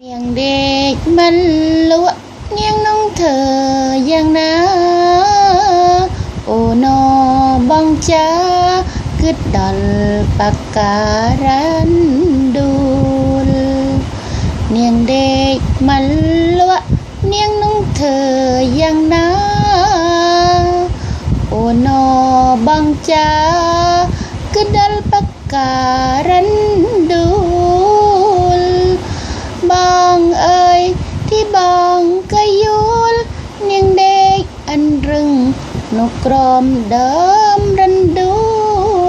เนียงเด็กมันลวเนียงน้องเธออย่างนะโอ้นอบองจ้ากึดดอลปากการันดูลเนียงเด็กมันลวเนียงน้องเธออย่างนะโอ้นอบองจ้ากึดดอลปากการัน ក្រមដើមរិនឌូ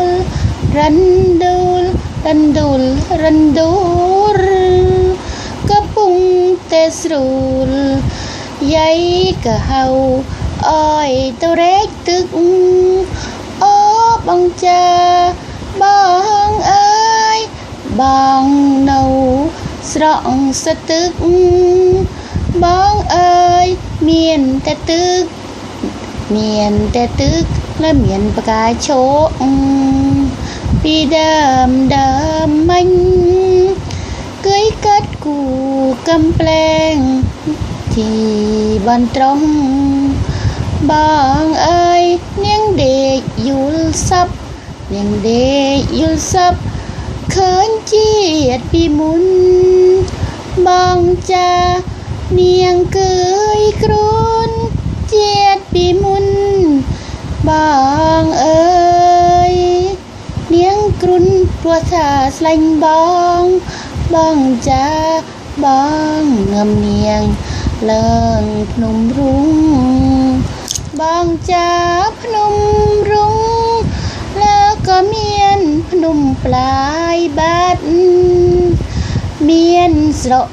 លរិនឌូលរិនឌូលរិនឌូលកំពុងតែស្រួលយាយកហៅអើយទៅរែកទឹកអូបងចាបងអើយបងនៅស្រង់សទឹកបងអើយមានតែទឹក មានតែទឹកและមានផ្កាឈោកពីដើមដើមមិញគយកាត់គូកំប្លែងទីបានត្រង់បងអើយនាងដេកយល់សັບនាងដេកយល់សັບ ឃើញជាតិពីមុន បងចានាងគឺយគ្រូន ស្លាញ់បង បងចាបងងឹមនាងឡើងភ្នំរុង បងចាភ្នំរុង แล้วก็เมียนพนมปลายบัด เมียนสระ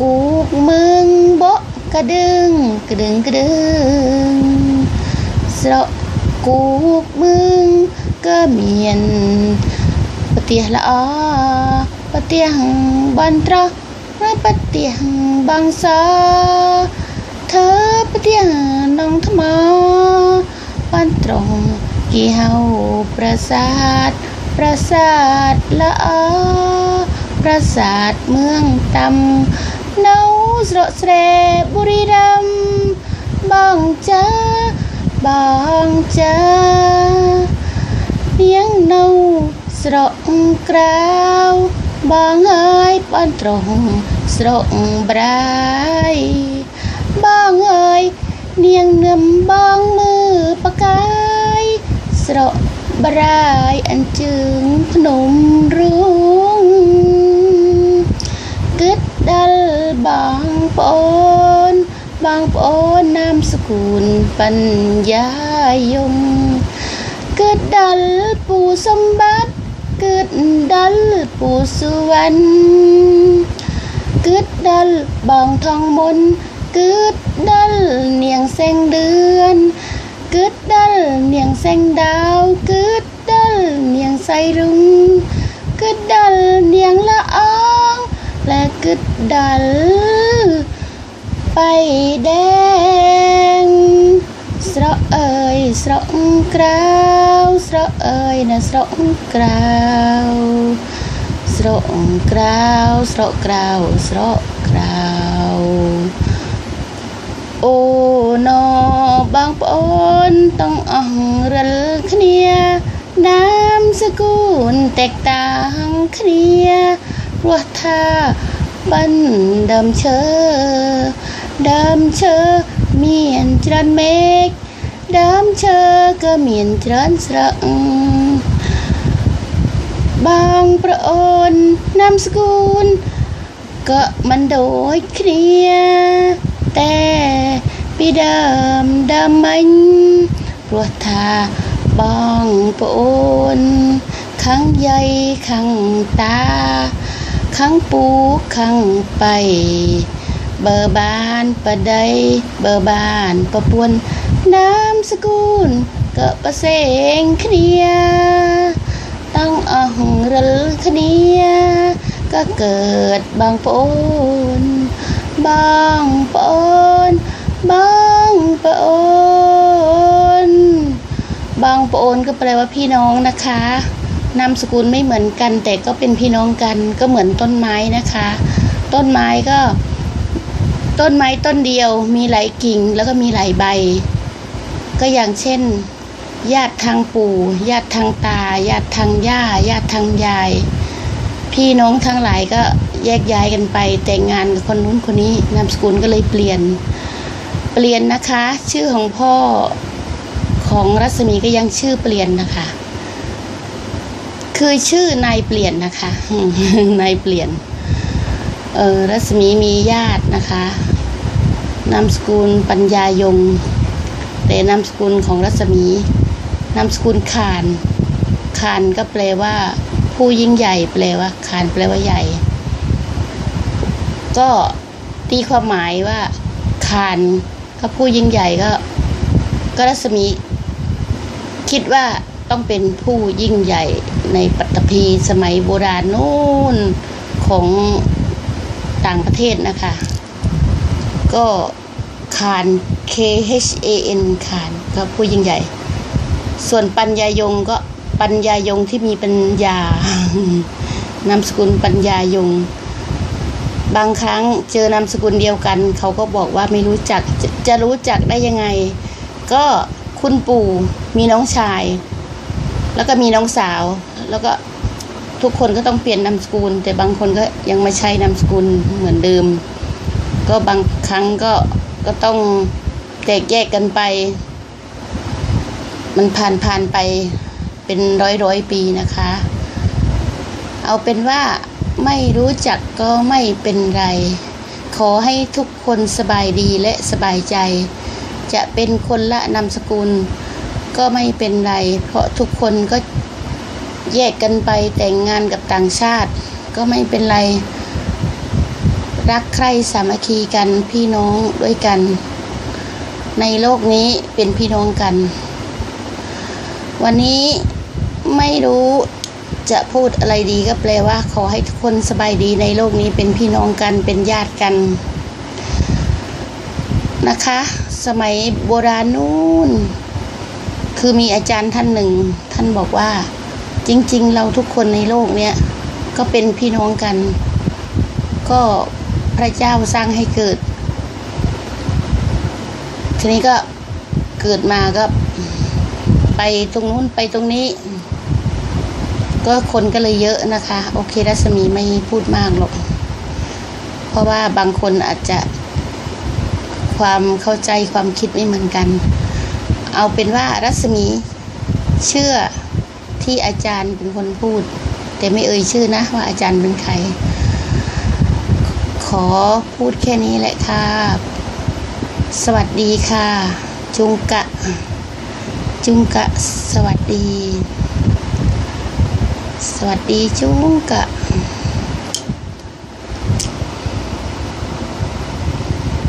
กูกเมืองบกกระดึงกระดึงกระดึงสระกูกเมืองก็ ប្រទេសល្អប្រទេសបន្ត្រហើយប្រទេសបងសធ្វើប្រទេសនងថ្មបន្ត្រងគេហៅប្រាសាទប្រាសាទល្អប្រាសាទមឿងតាំនៅស្រកស្រែបុរីរំបងចាបងចានាងនៅ ស្រកក្រៅបងអើយបានត្រង់ស្រកប្រាយបងអើយនាងនឹមបងមើបកាយស្រកប្រាយអញ្ជើញភ្នំរួងគិតដល់បងប្អូនបងប្អូននាមសគុណបញ្ញាយំគិតដល់ពូសម្បត្តិ กุดดัลปู่สุวรรณกึดดัลบางทองมนกึดดัลเนียงแสงเดือนกึดดัลเนียงแสงดาวกึดดัลเนียงไสรุงกึดดัลเนียงละอองและกึดดัลไปแดง ស្រកអើយស្រកក្រៅស្រកអើយណាស្រកក្រៅស្រកក្រៅស្រកក្រៅស្រកក្រៅអូណូបងប្អូនຕ້ອງអស់រលគ្នានាមសគុណតេកតាំងគ្នាព្រោះថាបណ្ដើមឈើដើមឈើ មានច្រើនមេឃដើមឈើក៏មានច្រើនស្រឹកបងប្រអូននាំស្គូនក៏មិនដូចគ្នាតែពីដើមដើមមិញព្រោះថាបងប្អូន ខាងយាយខាងតា ខាងពូខាងប៉ៃ เบอร์บานประใดเบอร์บานประปวนนามสกุลก็ประเสงเคลียตั้งอ่างรัลคเนียก็เกิดบางปนบางปนบางปนบางปนก็แปลว่าพี่น้องนะคะนามสกุลไม่เหมือนกันแต่ก็เป็นพี่น้องกันก็เหมือนต้นไม้นะคะ ต้นไม้ก็ ต้นไม้ต้นเดียวมีหลายกิ่งแล้วก็มีหลายใบ ก็อย่างเช่น ญาติทางปู่ ญาติทางตา ญาติทางย่า ญาติทางยาย พี่น้องทั้งหลายก็แยกย้ายกันไป แต่งงานกับคนนู้นคนนี้นามสกุลก็เลยเปลี่ยน เปลี่ยนนะคะ ชื่อของพ่อของรัศมีก็ยังชื่อเปลี่ยนนะคะ คือชื่อนายเปลี่ยนนะคะนายเปลี่ยนเออรัศมีมีญาตินะคะ นามสกุลปัญญายง แต่นามสกุลของรัศมี นามสกุลขานขานก็แปลว่า ผู้ยิ่งใหญ่แปลว่าขานแปลว่าใหญ่ ก็ตีความหมายว่าขานก็ผู้ยิ่งใหญ่ก็ ก็รัศมี คิดว่าต้องเป็นผู้ยิ่งใหญ่ในปัตตภีสมัยโบราณนู่นของต่างประเทศนะคะ ก็คาน K H A N คานก็ผู้ยิ่งใหญ่ ส่วนปัญญายงก็ปัญญายงที่มีปัญญานามสกุลปัญญายง บางครั้งเจอนามสกุลเดียวกัน เขาก็บอกว่าไม่รู้จักจะจะรู้จักได้ยังไง ก็คุณปู่มีน้องชาย แล้วก็มีน้องสาว แล้วก็ทุกคนก็ต้องเปลี่ยนนามสกุล แต่บางคนก็ยังม่ใช้นามสกุลเหมือนเดิม ก็บางครั้งก็ก็ต้องแตกแยกกันไป มันผ่านผ่านไปเป็นร้อยร้อยปีนะคะ เอาเป็นว่าไม่รู้จักก็ไม่เป็นไร ขอให้ทุกคนสบายดีและสบายใจ จะเป็นคนละนามสกุล ก็ไม่เป็นไร เพราะทุกคนก็แยกกันไปแต่งงานกับต่างชาติ ก็ไม่เป็นไร รักใครสามัคคีกันพี่น้องด้วยกัน ในโลกนี้เป็นพี่น้องกัน วันนี้ไม่รู้จะพูดอะไรดีก็แปลว่า ขอให้ทุกคนสบายดีในโลกนี้เป็นพี่น้องกันเป็นญาติกัน นะคะ สมัยโบราณนู่น คือมีอาจารย์ท่านหนึ่ง ท่านบอกว่า จริง ๆ เราทุกคนในโลกเนี้ยก็เป็นพี่น้องกัน ก็ พระเจ้าสร้างให้เกิด ทีนี้ก็เกิดมาก็ไปตรงนู้นไปตรงนี้ ก็คนก็เลยเยอะนะคะ โอเครัศมีไม่พูดมากหรอก เพราะว่าบางคนอาจจะความเข้าใจความคิดไม่เหมือนกัน เอาเป็นว่ารัศมีเชื่อที่อาจารย์เป็นคนพูด แต่ไม่เอ่ยชื่อนะว่าอาจารย์เป็นใคร ขอพูดแค่นี้แหละค่ะ สวัสดีค่ะ จุงกะ จุงกะ สวัสดี สวัสดีจุงกะ